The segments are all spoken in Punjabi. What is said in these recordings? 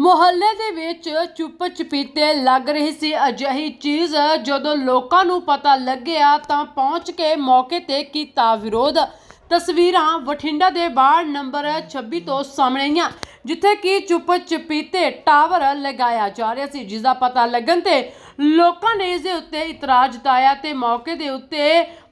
ਮੁਹੱਲੇ ਦੇ ਵਿੱਚ ਚੁੱਪ ਚਪੀਤੇ ਲੱਗ ਰਹੀ ਸੀ। ਅਜਿਹੀ ਚੀਜ਼ ਜਦੋਂ ਲੋਕਾਂ ਨੂੰ ਪਤਾ ਲੱਗਿਆ ਤਾਂ ਪਹੁੰਚ ਕੇ ਮੌਕੇ ਤੇ ਕੀਤਾ ਵਿਰੋਧ। ਤਸਵੀਰਾਂ ਬਠਿੰਡਾ ਦੇ ਬਾੜ ਨੰਬਰ 26 ਤੋਂ ਸਾਹਮਣੇ ਆਈਆਂ, ਜਿੱਥੇ ਕਿ ਚੁੱਪ ਚਪੀਤੇ ਟਾਵਰ ਲਗਾਇਆ ਜਾ ਰਿਹਾ ਸੀ, ਜਿਸ ਦਾ ਪਤਾ ਲੱਗਣ ਤੇ ਲੋਕਾਂ ਨੇ ਇਸ ਦੇ ਉੱਤੇ ਇਤਰਾਜ਼ ਜਤਾਇਆ ਤੇ ਮੌਕੇ ਦੇ ਉੱਤੇ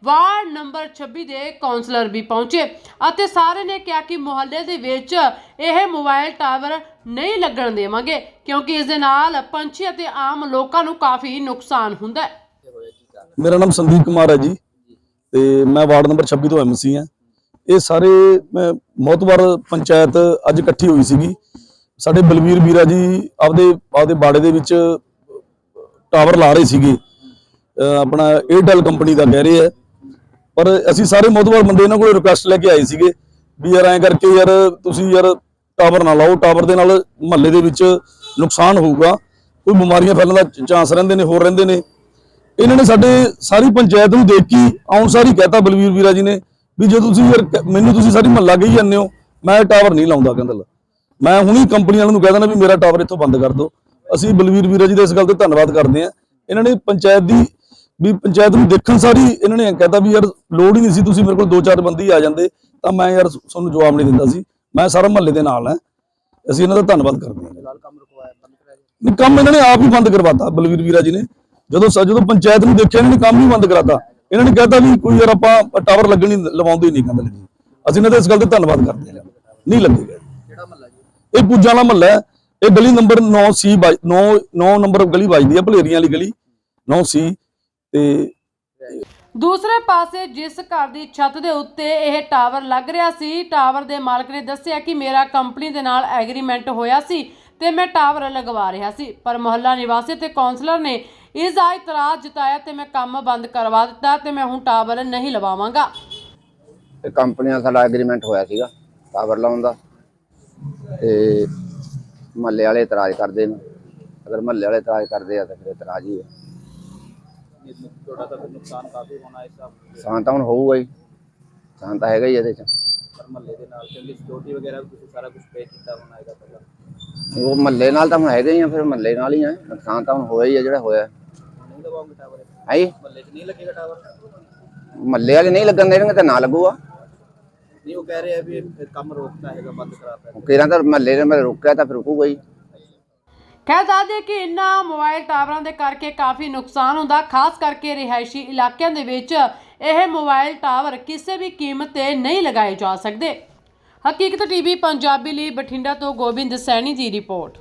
ਵਾਰਡ ਨੰਬਰ 26 ਦੇ ਕਾਉਂਸਲਰ ਵੀ ਪਹੁੰਚੇ ਅਤੇ ਸਾਰੇ ਨੇ ਕਿਹਾ ਕਿ ਮੁਹੱਲੇ ਦੇ ਵਿੱਚ ਇਹ ਮੋਬਾਈਲ ਟਾਵਰ ਨਹੀਂ ਲੱਗਣ ਦੇਵਾਂਗੇ, ਕਿਉਂਕਿ ਇਸ ਦੇ ਨਾਲ ਪੰਛੀ ਅਤੇ ਆਮ ਲੋਕਾਂ ਨੂੰ ਕਾਫੀ ਨੁਕਸਾਨ ਹੁੰਦਾ ਹੈ। ਮੇਰਾ ਨਾਮ ਸੰਦੀਪ ਕੁਮਾਰ ਹੈ ਜੀ, ਤੇ ਮੈਂ ਵਾਰਡ ਨੰਬਰ 26 ਤੋਂ ਐਮਸੀ ਹਾਂ। ਇਹ ਸਾਰੇ, ਮੈਂ ਪੰਚਾਇਤ ਅੱਜ ਇਕੱਠੀ ਹੋਈ ਸੀਗੀ। ਸਾਡੇ ਬਲਵੀਰ ਵੀਰਾ ਜੀ ਆਪਦੇ ਆਪਦੇ ਬਾੜੇ ਦੇ ਵਿੱਚ ਟਾਵਰ ਲਾ ਰਹੇ ਸੀਗੇ। ਆਪਣਾ ਏਅਰਟੈਲ ਕੰਪਨੀ ਦਾ ਕਹਿ ਰਹੇ ਆ ਪਰ ਅਸੀਂ ਸਾਰੇ ਮੋਤਬਰ ਬੰਦੇ ਇਹਨਾਂ ਕੋਲ ਰਿਕੁਐਸਟ ਲੈ ਕੇ ਆਏ ਸੀਗੇ, ਵੀ ਯਾਰ ਐਂ ਕਰਕੇ ਯਾਰ, ਤੁਸੀਂ ਯਾਰ ਟਾਵਰ ਨਾ ਲਾਓ ਟਾਵਰ ਦੇ ਨਾਲ ਮਹੱਲੇ ਦੇ ਵਿੱਚ ਨੁਕਸਾਨ ਹੋਊਗਾ। ਕੋਈ ਬਿਮਾਰੀਆਂ ਫੈਲਣ ਦਾ ਚਾਂਸ ਰਹਿੰਦੇ ਨੇ, ਹੋਰ ਰਹਿੰਦੇ ਨੇ। ਇਹਨਾਂ ਨੇ ਸਾਡੇ ਸਾਰੀ ਪੰਚਾਇਤ ਨੂੰ ਦੇਖ ਕੇ ਆਉਣ ਸਾਰੀ ਕਹਤਾ ਬਲਵੀਰ ਵੀਰਾ ਜੀ ਨੇ ਵੀ ਜੇ ਤੁਸੀਂ ਯਾਰ ਮੈਨੂੰ ਤੁਸੀਂ ਸਾਰੀ ਮਹੱਲਾ ਕਹੀ ਜਾਂਦੇ ਹੋ, ਮੈਂ ਟਾਵਰ ਨਹੀਂ ਲਾਉਂਦਾ ਕਹਿੰਦਾ ਮੈਂ ਹੁਣੀ ਕੰਪਨੀ ਵਾਲਿਆਂ ਨੂੰ ਕਹਿ ਦੇਣਾ ਵੀ ਮੇਰਾ ਟਾਵਰ ਇੱਥੋਂ ਬੰਦ ਕਰ ਦਿਓ ਅਸੀਂ ਬਲਵੀਰ ਵੀਰਾ ਜੀ ਦਾ ਇਸ ਗੱਲ ਤੇ ਧੰਨਵਾਦ ਕਰਦੇ ਹਾਂ। ਇਹਨਾਂ ਨੇ ਪੰਚਾਇਤ ਦੀ, ਵੀ ਪੰਚਾਇਤ ਨੂੰ ਦੇਖਣ ਸਾਰੀ ਇਹਨਾਂ ਨੇ ਕਹਤਾ ਵੀ ਯਾਰ ਲੋੜ ਹੀ ਨਹੀਂ ਸੀ ਤੁਸੀਂ ਮੇਰੇ ਕੋਲ ਦੋ ਚਾਰ ਬੰਦੇ ਹੀ ਆ ਜਾਂਦੇ, ਤਾਂ ਮੈਂ ਯਾਰ ਤੁਹਾਨੂੰ ਜਵਾਬ ਨਹੀਂ ਦਿੰਦਾ ਸੀ। ਮੈਂ ਸਾਰਾ ਮਹੱਲੇ ਦੇ ਨਾਲ ਹਾਂ। ਅਸੀਂ ਇਹਨਾਂ ਦਾ ਧੰਨਵਾਦ ਕਰਦੇ ਹਾਂ। ਨਹੀਂ ਕੰਮ ਇਹਨਾਂ ਨੇ ਆਪ ਹੀ ਬੰਦ ਕਰਵਾਤਾ ਬਲਵੀਰ ਵੀਰਾ ਜੀ ਨੇ। ਜਦੋਂ ਜਦੋਂ ਪੰਚਾਇਤ ਨੂੰ ਦੇਖਿਆ ਇਹਨਾਂ ਨੇ ਕੰਮ ਹੀ ਬੰਦ ਕਰਾਤਾ। ਇਹਨਾਂ ਨੇ ਕਹਿਤਾ ਵੀ ਕੋਈ ਯਾਰ ਆਪਾਂ ਟਾਵਰ ਲੱਗਣ ਲਵਾਉਂਦੇ ਨਹੀਂ ਕਹਿੰਦੇ ਜੀ। ਅਸੀਂ ਇਹਨਾਂ ਦਾ ਇਸ ਗੱਲ ਤੇ ਧੰਨਵਾਦ ਕਰਦੇ ਹਾਂ। ਨਹੀਂ ਲੱਗੇਗਾ ਕਿਹੜਾ ਮਹੱਲਾ ਜੀ? ਇਹ ਪੂਜਾ ਵਾਲਾ ਮਹੱਲਾ ਹੈ। ਇਹ ਗਲੀ ਨੰਬਰ 9 ਸੀ 9 9 ਨੰਬਰ ਗਲੀ ਵੱਜਦੀ ਹੈ ਭਲੇਰੀਆਂ ਵਾਲੀ ਗਲੀ। 9 ਸੀ ਤੇ ਦੂਸਰੇ ਪਾਸੇ ਜਿਸ ਘਰ ਦੀ ਛੱਤ ਦੇ ਉੱਤੇ ਇਹ ਟਾਵਰ ਲੱਗ ਰਿਹਾ ਸੀ, ਟਾਵਰ ਦੇ ਮਾਲਕ ਨੇ ਦੱਸਿਆ ਕਿ ਮੇਰਾ ਕੰਪਨੀ ਦੇ ਨਾਲ ਐਗਰੀਮੈਂਟ ਹੋਇਆ ਸੀ ਤੇ ਮੈਂ ਟਾਵਰ ਲਗਵਾ ਰਿਹਾ ਸੀ। ਪਰ ਮੁਹੱਲਾ ਨਿਵਾਸੀ ਤੇ ਕਾਉਂਸਲਰ ਨੇ ਇਸ ਦਾ ਇਤਰਾਜ਼ ਜਤਾਇਆ ਤੇ ਮੈਂ ਕੰਮ ਬੰਦ ਕਰਵਾ ਦਿੱਤਾ ਤੇ ਮੈਂ ਹੁਣ ਟਾਵਰ ਨਹੀਂ ਲਵਾਵਾਂਗਾ। ਤੇ ਕੰਪਨੀ ਨਾਲ ਸਾਡਾ ਐਗਰੀਮੈਂਟ ਹੋਇਆ ਸੀਗਾ, ਟਾਵਰ ਲਾਉਣ ਦਾ। ਤੇ ਮਹੱਲੇ ਵਾਲੇ ਇਤਰਾਜ਼ ਕਰਦੇ ਨੇ। ਅਗਰ ਮਹੱਲੇ ਵਾਲੇ ਇਤਰਾਜ਼ ਕਰਦੇ ਆ ਤਾਂ ਫਿਰ ਇਤਰਾਜ਼ ਹੀ ਹੈ ਤੁਹਾਡਾ ਤਾਂ ਫਿਰ ਨੁਕਸਾਨ ਕਾਫੀ ਹੋਣਾ ਇਸ ਦਾ ਨੁਕਸਾਨ ਤਾਂ ਹੁਣ ਹੋਊਗਾ ਹੀ। ਨੁਕਸਾਨ ਤਾਂ ਹੈਗਾ ਹੀ ਇਹਦੇ ਚ। ਪਰ ਮਹੱਲੇ ਦੇ ਨਾਲ ਕਿਉਂਕਿ ਸਿਕਿਉਰਿਟੀ ਵਗੈਰਾ ਵੀ ਤੁਸੀਂ ਸਾਰਾ ਕੁਝ ਪੇ ਕੀਤਾ ਹੋਣਾ ਹੈਗਾ ਪਹਿਲਾਂ। ਉਹ ਮਹੱਲੇ ਨਾਲ ਤਾਂ ਹੁਣ ਹੈਗੇ ਹੀ ਆ ਫਿਰ ਮਹੱਲੇ ਨਾਲ ਹੀ ਆ। ਨੁਕਸਾਨ ਤਾਂ ਹੁਣ ਹੋਇਆ ਹੀ ਆ ਜਿਹੜਾ ਹੋਇਆ। ਹੁਣ ਨਹੀਂ ਲਵਾਉਂਗੇ ਟਾਵਰ ਹੈ? ਜੀ ਮਹੱਲੇ 'ਚ ਨਹੀਂ ਲੱਗੇਗਾ ਟਾਵਰ ਮਹੱਲੇ ਵਾਲੇ ਨਹੀਂ ਲੱਗਣ ਦੇਣਗੇ ਤਾਂ ਨਾ ਲੱਗੂਗਾ। ਨਹੀਂ ਉਹ ਕਹਿ ਰਹੇ ਆ ਵੀ ਇਹ ਕੰਮ ਰੋਕਤਾ ਹੈਗਾ ਬੰਦ ਕਰਾਤਾ ਉਹ ਕਿਹੜਾ ਤਾਂ ਮਹੱਲੇ ਨੇ ਮੈਂ ਰੋਕਿਆ ਤਾਂ ਫਿਰ ਰੁਕੂਗਾ ਹੀ। ਕਹਿ ਦੱਸਦੇ ਕਿ ਇਨ੍ਹਾਂ ਮੋਬਾਈਲ ਟਾਵਰਾਂ ਦੇ ਕਰਕੇ ਕਾਫੀ ਨੁਕਸਾਨ ਹੁੰਦਾ, ਖਾਸ ਕਰਕੇ ਰਿਹਾਇਸ਼ੀ ਇਲਾਕਿਆਂ ਦੇ ਵਿੱਚ ਇਹ ਮੋਬਾਈਲ ਟਾਵਰ ਕਿਸੇ ਵੀ ਕੀਮਤ ਤੇ ਨਹੀਂ ਲਗਾਏ ਜਾ ਸਕਦੇ। ਹਕੀਕਤ ਟੀਵੀ, ਪੰਜਾਬੀ ਲਈ ਬਠਿੰਡਾ ਤੋਂ ਗੋਬਿੰਦ ਸੈਣੀ ਦੀ ਰਿਪੋਰਟ।